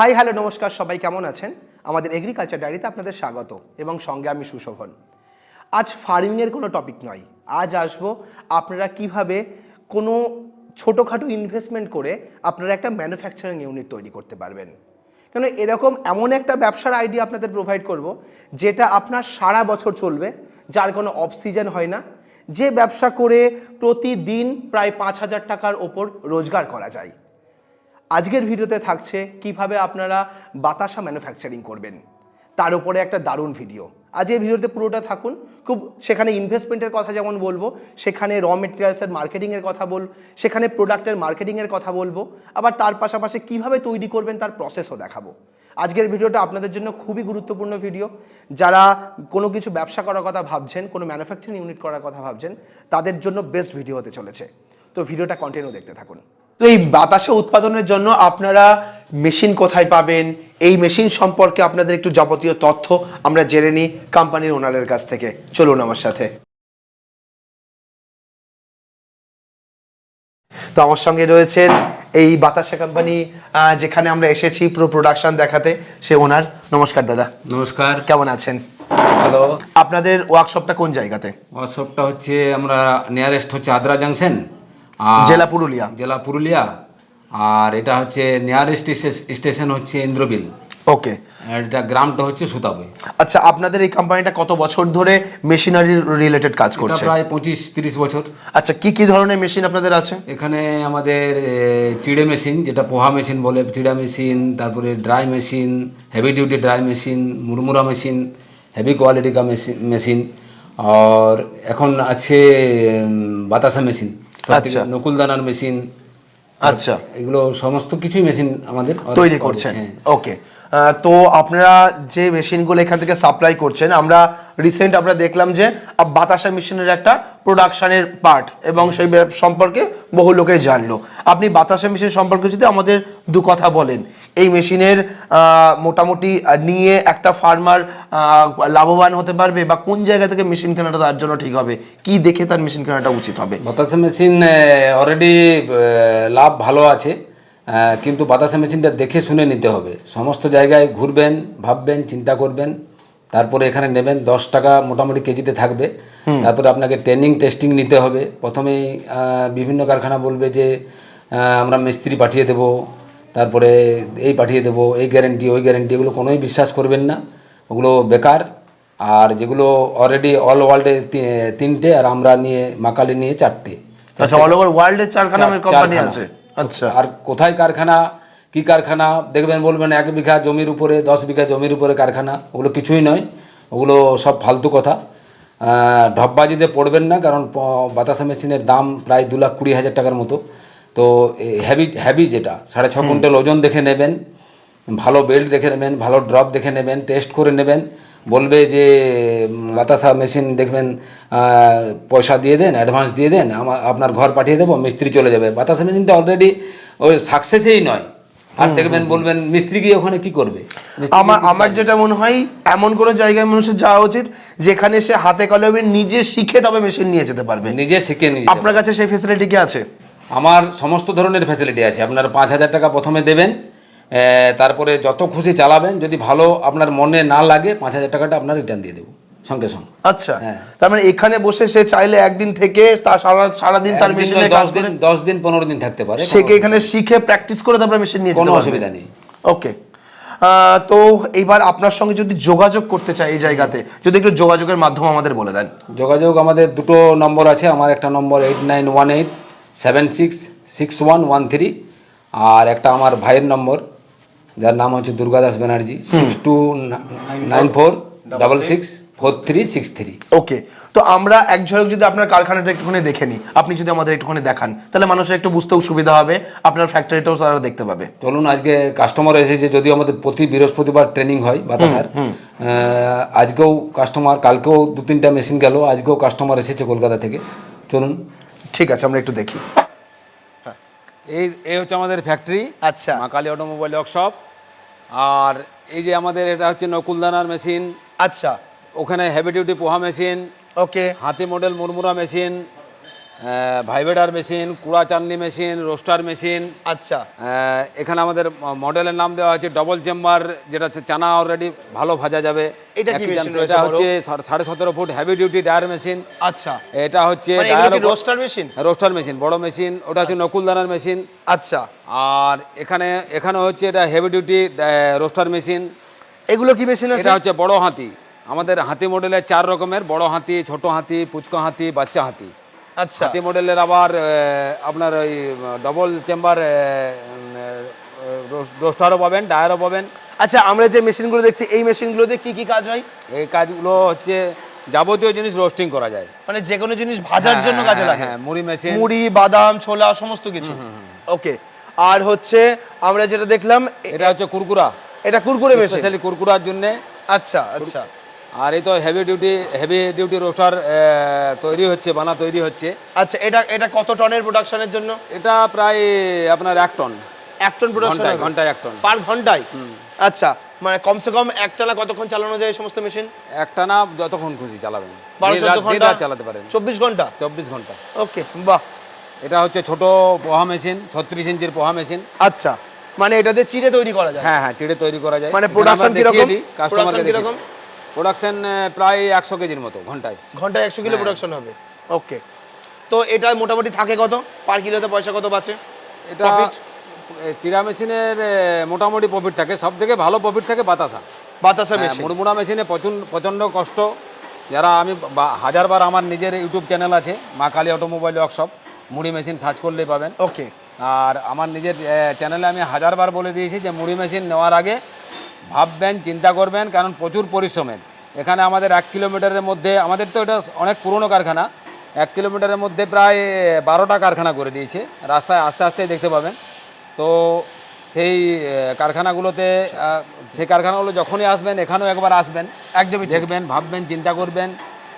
High, hello, নমস্কার, সবাই কেমন আছেন? আমাদের এগ্রিকালচার ডায়েরিতে আপনাদের স্বাগত এবং সঙ্গে আমি সুশোভন। আজ ফার্মিংয়ের কোনো টপিক নয়। আজ আসব আপনারা কীভাবে কোনো ছোটোখাটো ইনভেস্টমেন্ট করে আপনারা একটা ম্যানুফ্যাকচারিং ইউনিট তৈরি করতে পারবেন। কেন এরকম এমন একটা ব্যবসার আইডিয়া আপনাদের প্রোভাইড করব, যেটা আপনার সারা বছর চলবে, যার কোনো অফ সিজন হয় না, যে ব্যবসা করে প্রতিদিন প্রায় পাঁচ হাজার টাকার ওপর রোজগার করা যায়। আজকের ভিডিওতে থাকছে কীভাবে আপনারা বাতাসা ম্যানুফ্যাকচারিং করবেন। তার উপরে একটা দারুণ ভিডিও আজ এই ভিডিওতে পুরোটা থাকুন। খুব সেখানে ইনভেস্টমেন্টের কথা যেমন বলব, সেখানে র মেটেরিয়ালসের মার্কেটিংয়ের কথা বল, সেখানে প্রোডাক্টের মার্কেটিংয়ের কথা বলব, আবার তার পাশাপাশি কীভাবে তৈরি করবেন তার প্রসেসও দেখাবো। আজকের ভিডিওটা আপনাদের জন্য খুবই গুরুত্বপূর্ণ ভিডিও যারা কোনো কিছু ব্যবসা করার কথা ভাবছেন, কোনো ম্যানুফ্যাকচারিং ইউনিট করার কথা ভাবছেন, তাদের জন্য বেস্ট ভিডিও হতে চলেছে। তো ভিডিওটা কন্টিনিউ দেখতে থাকুন। তো এই বাতাসা উৎপাদনের জন্য আপনারা মেশিন কোথায় পাবেন? এই মেশিন সম্পর্কে আপনাদের একটু যাবতীয় তথ্য আমরা জেনে নিই কোম্পানির ওনারের কাছ থেকে। চলুন আমার সাথে। তো আমার সঙ্গে রয়েছেন এই বাতাসা কোম্পানি যেখানে আমরা এসেছি পুরো প্রোডাকশন দেখাতে সে ওনার। নমস্কার দাদা। নমস্কার। কেমন আছেন? হ্যালো আপনাদের ওয়ার্কশপটা কোন জায়গাতে? ওয়ার্কশপটা হচ্ছে আমরা নিয়ারেস্ট হচ্ছে আদ্রা জাংশন জেলা পুরুলিয়া। জেলা পুরুলিয়া। আর এটা হচ্ছে নিয়ারেস্ট স্টেশন হচ্ছে ইন্দ্রবিল। ওকে। এটা গ্রামটা হচ্ছে সুতাবই। আচ্ছা আপনাদের এই কোম্পানিটা কত বছর ধরে মেশিনারি রিলেটেড কাজ করছে? প্রায় পঁচিশ তিরিশ বছর। আচ্ছা কি কি ধরনের মেশিন আপনাদের আছে? এখানে আমাদের চিড়ে মেশিন যেটা পোহা মেশিন বলে চিড়া মেশিন তারপরে dry machine heavy duty dry machine মুরমুরা machine heavy quality কা মেশিন মেশিন আর এখন আছে বাতাসা মেশিন আচ্ছা। নকুলদানার মেশিন আচ্ছা এগুলো সমস্ত কিছুই মেশিন আমাদের তৈরি করছেন হ্যাঁ। ওকে তো আপনারা যে মেশিনগুলো এখান থেকে সাপ্লাই করছেন, আমরা রিসেন্ট আমরা দেখলাম যে বাতাসা মেশিনের একটা প্রোডাকশানের পার্ট এবং সেই সম্পর্কে বহু লোকে জানলো। আপনি বাতাসা মেশিন সম্পর্কে যদি আমাদের দু কথা বলেন, এই মেশিনের মোটামুটি নিয়ে একটা ফার্মার লাভবান হতে পারবে বা কোন জায়গা থেকে মেশিন কেনাটা তার জন্য ঠিক হবে? কি দেখে তার মেশিন কেনাটা উচিত হবে? বাতাসা মেশিন অলরেডি লাভ ভালো আছে। কিন্তু বাতাসা মেশিনটা দেখে শুনে নিতে হবে। সমস্ত জায়গায় ঘুরবেন ভাববেন চিন্তা করবেন। তারপরে এখানে নেবেন দশ টাকা মোটামুটি কেজিতে থাকবে। তারপরে আপনাকে ট্রেনিং টেস্টিং নিতে হবে। প্রথমেই বিভিন্ন কারখানা বলবে যে আমরা মিস্ত্রি পাঠিয়ে দেবো। তারপরে এই পাঠিয়ে দেবো এই গ্যারেন্টি ওই গ্যারেন্টি এগুলো কোনোই বিশ্বাস করবেন না। ওগুলো বেকার। আর যেগুলো অলরেডি অল ওয়ার্ল্ডে তিনটে আর আমরা নিয়ে মাকালি নিয়ে চারটে। আচ্ছা অল ওভার ওয়ার্ল্ডে চারখানা চার- কোম্পানি আছে। আচ্ছা। আর কোথায় কারখানা কি কারখানা? দেখবেন বলবেন এক বিঘা জমির উপরে দশ বিঘা জমির উপরে কারখানা ওগুলো কিছুই নয়। ওগুলো সব ফালতু কথা। ঢপবাজিতে পড়বেন না কারণ বাতাসা মেশিনের দাম প্রায় দু লাখ কুড়ি হাজার টাকার মতো। তো হ্যাভি হ্যাভি যেটা সাড়ে ছ কুইন্টাল ওজন দেখে নেবেন ভালো বেল্ট দেখে নেবেন ভালো ড্রপ দেখে নেবেন টেস্ট করে নেবেন। বলবে যে উম, বাতাসা মেশিন দেখবেন পয়সা দিয়ে দেন অ্যাডভান্স দিয়ে দেন আমার আপনার ঘর পাঠিয়ে দেবো মিস্ত্রি চলে যাবে। বাতাসা মেশিনটা অলরেডি ওই সাকসেসেই নয়। আর দেখবেন বলবেন মিস্ত্রি গিয়ে ওখানে কি করবে? আমার আমার যেটা মনে হয় এমন কোনো জায়গায় মানুষের যাওয়া উচিত যেখানে সে হাতে কলমে নিজে শিখে তবে মেশিন নিয়ে যেতে পারবে। নিজে শিখে নিয়ে আপনার কাছে সেই ফেসিলিটি কি আছে? আমার সমস্ত ধরনের ফ্যাসিলিটি আছে। আপনার পাঁচ হাজার টাকা প্রথমে দেবেন তারপরে যত খুশি চালাবেন যদি ভালো আপনার মনে না লাগে পাঁচ হাজার টাকাটা আপনার রিটার্ন দিয়ে দেবো সঙ্গে সঙ্গে। আচ্ছা। হ্যাঁ। তার মানে এখানে বসে সে চাইলে একদিন থেকে তার সারা সারাদিন তার মেশিনে দশ দিন দশ দিন পনেরো দিন থাকতে পারে সে এখানে শিখে প্র্যাকটিস করে তারপরে মেশিন নিয়ে কোনো অসুবিধা নেই। ওকে তো এইবার আপনার সঙ্গে যদি যোগাযোগ করতে চাই এই জায়গাতে যদি একটু যোগাযোগের মাধ্যম আমাদের বলে দেন। যোগাযোগ আমাদের দুটো নম্বর আছে আমার একটা number eight nine one eight seven six six one one three আর একটা আমার ভাইয়ের নম্বর। যার নাম হচ্ছে Durgadas Banerjee six two nine four double six four three six three okay তো আমরা এক ঝলক যদি আপনার কারখানাটা একটুখানি দেখে নিই আপনি যদি আমাদের একটুখানি দেখান তাহলে মানুষের একটু বুঝতেও সুবিধা হবে আপনার ফ্যাক্টরিটাও তারা দেখতে পাবে। চলুন আজকে কাস্টমার এসেছে যদিও আমাদের প্রতি বৃহস্পতিবার ট্রেনিং হয় বাতাসার আজকেও কাস্টমার কালকেও দু তিনটা মেশিন গেল আজকেও কাস্টমার এসেছে কলকাতা থেকে। চলুন। ঠিক আছে আমরা একটু দেখি। এই এই হচ্ছে আমাদের ফ্যাক্টরি আচ্ছা। মাকালি অটোমোবাইল ওয়ার্কশপ আর এই যে আমাদের এটা হচ্ছে নকুলদানার মেশিন আচ্ছা। ওখানে heavy duty poha machine okay হাতি মডেল মুরমুরা মেশিন ভাইব্রেটার মেশিন কুড়া চাননি মেশিন রোস্টার মেশিন। আচ্ছা। এখানে আমাদের মডেলের নাম দেওয়া আছে ডবল চেম্বার যেটা হচ্ছে চানা অলরেডি ভালো ভাজা যাবে। এটা? হচ্ছে সাড়ে- সতেরো foot heavy duty dryer machine আচ্ছা। এটা হচ্ছে রোস্টার মেশিন রোস্টার মেশিন বড় মেশিন ওটা হচ্ছে নকুলদানার মেশিন আচ্ছা। আর এখানে এখানে হচ্ছে এটা হেভি ডিউটি রোস্টার মেশিন এগুলো কি মেশিন এটা হচ্ছে বড় হাতি। আমাদের হাতি মডেলের চার রকমের বড় হাতি ছোট হাতি পুচকা হাতি বাচ্চা হাতি। আচ্ছা। হাতি মডেলের আবার আপনার ওই ডবল চেম্বার রোস্টারও পাবেন ডায়ারও পাবেন। আচ্ছা আমরা যে মেশিনগুলো দেখছি এই মেশিনগুলোতে কি কি কাজ হয়? এই কাজগুলো হচ্ছে যাবতীয় জিনিস রোস্টিং করা যায়। মানে যে কোনো জিনিস ভাজার জন্য কাজে হ্যাঁ, লাগে। হ্যাঁ মুড়ি মেশিন। মুড়ি বাদাম ছোলা সমস্ত কিছু। ওকে আর হচ্ছে আমরা যেটা দেখলাম এটা হচ্ছে কুরকুরা। এটা কুরকুরে মেশিন। স্পেশালি কুরকুরার জন্য। আচ্ছা আচ্ছা। আর এই তো heavy duty heavy duty roaster তৈরি হচ্ছে বানা তৈরি হচ্ছে। আচ্ছা এটা এটা কত টনের প্রোডাকশনের জন্য? এটা প্রায় আপনার এক টন এক টন প্রোডাকশন ঘন্টায় এক টন পার ঘন্টায়? আচ্ছা মানে কমসে কম একটানা কতক্ষণ চালানো যায় এই সমস্ত মেশিন একটা না যতক্ষণ খুশি চালাবেন। ঘণ্টা? চালাতে পারেন। চব্বিশ ঘণ্টা? চব্বিশ ঘণ্টা। ওকে বাহ। এটা হচ্ছে ছোট পোহা মেশিন ছত্রিশ ইঞ্চির পোহা মেশিন আচ্ছা মানে এটাতে চিড়ে তৈরি করা যায়? হ্যাঁ হ্যাঁ চিড়ে তৈরি করা যায়। মানে দেখিয়ে কীরকম? কাস্টমারকে কীরকম? প্রোডাকশন প্রায় একশো কেজির মতো ঘন্টায়। ঘন্টায় একশো হ্যাঁ। কিলো প্রোডাকশন হবে। ওকে তো এটা মোটামুটি থাকে কত? পার কিলোতে পয়সা কত বাঁচে? এটা চিরা মেশিনের মোটামুটি প্রফিট থাকে। সব থেকে ভালো প্রফিট থাকে বাতাসা। বাতাসা হ্যাঁ, মুড়মুড়া মেশিনে প্রচুর প্রচণ্ড কষ্ট। যারা আমি হাজারবার আমার নিজের ইউটিউব চ্যানেল আছে মা কালী অটোমোবাইল ওয়ার্কশপ মুড়ি মেশিন সার্চ করলেই পাবেন। ওকে আর আমার নিজের চ্যানেলে আমি হাজারবার বলে দিয়েছি যে মুড়ি মেশিন নেওয়ার আগে ভাববেন চিন্তা করবেন কারণ প্রচুর পরিশ্রমের। এখানে আমাদের এক কিলোমিটারের মধ্যে আমাদের তো এটা অনেক পুরনো কারখানা এক কিলোমিটারের মধ্যে প্রায় বারোটা কারখানা করে দিয়েছে। রাস্তায় আস্তে আস্তে দেখতে পাবেন। তো সেই কারখানাগুলোতে সেই কারখানাগুলো যখনই আসবেন এখানেও একবার আসবেন। একদমই দেখবেন ভাববেন চিন্তা করবেন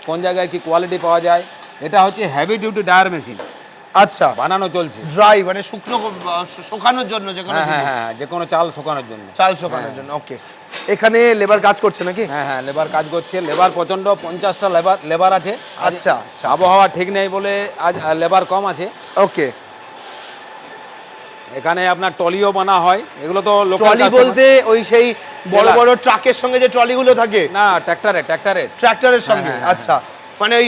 কোন জায়গায় কি কোয়ালিটি পাওয়া যায়। এটা হচ্ছে হেভি ডিউটি ডায়ার মেশিন আচ্ছা। বানানো চলছে। ড্রাই মানে শুকনো শুকানোর জন্য যে কোনো হ্যাঁ হ্যাঁ হ্যাঁ যে কোনো চাল শুকানোর জন্য। চাল শুকানোর জন্য ওকে এখানে লেবার কাজ করছে নাকি? হ্যাঁ হ্যাঁ লেবার কাজ করছে। লেবার প্রচণ্ড পঞ্চাশটা লেবার লেবার আছে। আচ্ছা। আবহাওয়া ঠিক নেই বলে আজ লেবার কম আছে। ওকে এখানে আপনার টলিও বানা হয়। এগুলো তো লোকাল ট্রলি বলতে ওই সেই বড় বড় ট্রাকের সঙ্গে যে ট্রলিগুলো থাকে। না ট্র্যাক্টরে ট্র্যাক্টরে ট্রাক্টরের সঙ্গে হ্যাঁ, হ্যাঁ, আচ্ছা। মানে ওই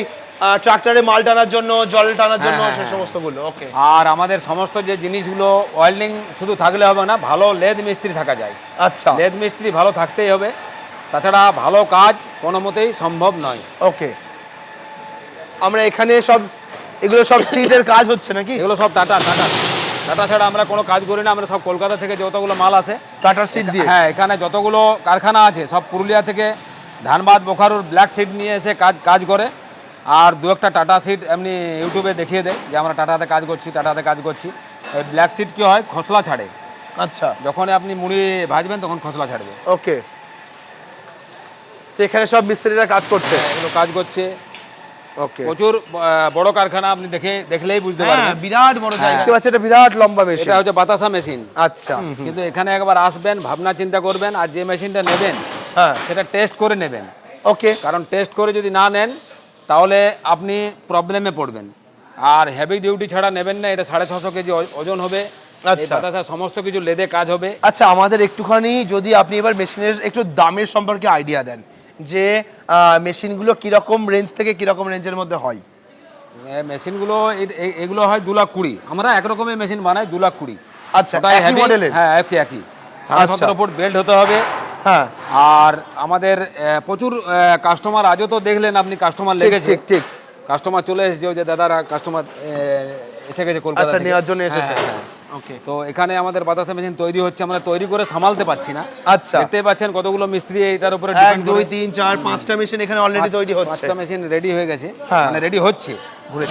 ট্রাক্টরে মাল টানার জন্য জল টানার জন্য হ্যাঁ, সে হ্যাঁ, সমস্তগুলো ওকে আর আমাদের সমস্ত যে জিনিসগুলো ওয়েল্ডিং শুধু থাকলে হবে না ভালো লেদ মিস্ত্রি থাকা যায়। আচ্ছা। লেদ মিস্ত্রি ভালো থাকতেই হবে। তাছাড়া ভালো কাজ কোনো মতেই সম্ভব নয়। ওকে আমরা এখানে সব এগুলো সব সিটের কাজ হচ্ছে নাকি? এগুলো সব টাটা টাটা। টাটা ছাড়া আমরা কোনো কাজ করি না আমরা সব কলকাতা থেকে যতগুলো মাল আসে টাটার সিট দিয়ে? হ্যাঁ এখানে যতগুলো কারখানা আছে সব পুরুলিয়া থেকে ধানবাদ বোখারুর ব্ল্যাক সিট নিয়ে এসে কাজ কাজ করে। আর দু একটা টাটা সিট এমনি ইউটিউবে দেখিয়ে দেয় যে আমরা টাটাতে কাজ করছি টাটাতে কাজ করছি। ব্ল্যাক সিট কী হয়? খসলা ছাড়ে। আচ্ছা। যখন আপনি মুড়ি ভাজবেন তখন খসলা ছাড়বে। ওকে। তো এখানে সব মিস্ত্রিরা কাজ করছে? এগুলো কাজ করছে। ওকে। প্রচুর বড় কারখানা আপনি দেখে দেখলেই বুঝতে পারবেন। হ্যাঁ বিরাট বড় জায়গা। দেখতে পাচ্ছি এটা বিরাট লম্বা মেশিন এটা হচ্ছে বাতাসা মেশিন আচ্ছা। কিন্তু এখানে একবার আসবেন ভাবনা চিন্তা করবেন আর যে মেশিনটা নেবেন হ্যাঁ। সেটা টেস্ট করে নেবেন। ওকে। কারণ টেস্ট করে যদি না নেন তাহলে আপনি প্রবলেমে পড়বেন। আর হেভি ডিউটি ছাড়া নেবেন না এটা সাড়ে ছশো কেজি ওজন হবে। আচ্ছা। সমস্ত কিছু লেদে কাজ হবে। আচ্ছা আমাদের একটুখানি যদি আপনি এবার মেশিনের একটু দামের সম্পর্কে আইডিয়া দেন যে মেশিনগুলো কীরকম রেঞ্জ থেকে কীরকম রেঞ্জের মধ্যে হয়? মেশিনগুলো এগুলো হয় দু লাখ কুড়ি। আমরা একরকমের মেশিন বানাই দু লাখ কুড়ি। আচ্ছা হ্যাঁ একই একই। সাড়ে আচ্ছা। সতেরো ফুট বেল্ট হতে হবে। হ্যাঁ। আর আমাদের প্রচুর কাস্টমার আজও তো দেখলেন আপনি কাস্টমার লেগেছে। ঠিক ঠিক। কাস্টমার চলে এসেছে যে দাদারা কাস্টমার এসে গেছে কলকাতা আচ্ছা নেওয়ার জন্য হ্যাঁ, এসেছে। হ্যাঁ, হ্যাঁ। ওকে তো এখানে আমাদের বাতাসা মেশিন তৈরি হচ্ছে আমরা তৈরি করে সামালতে পারছি না। আচ্ছা। দেখতেই পাচ্ছেন কতগুলো মিস্ত্রি এটার উপরে ডিপেন্ড দুই তিন চার পাঁচটা মেশিন এখানে অলরেডি তৈরি হচ্ছে। পাঁচটা মেশিন রেডি হয়ে গেছে। মানে রেডি হচ্ছে। ঘুরে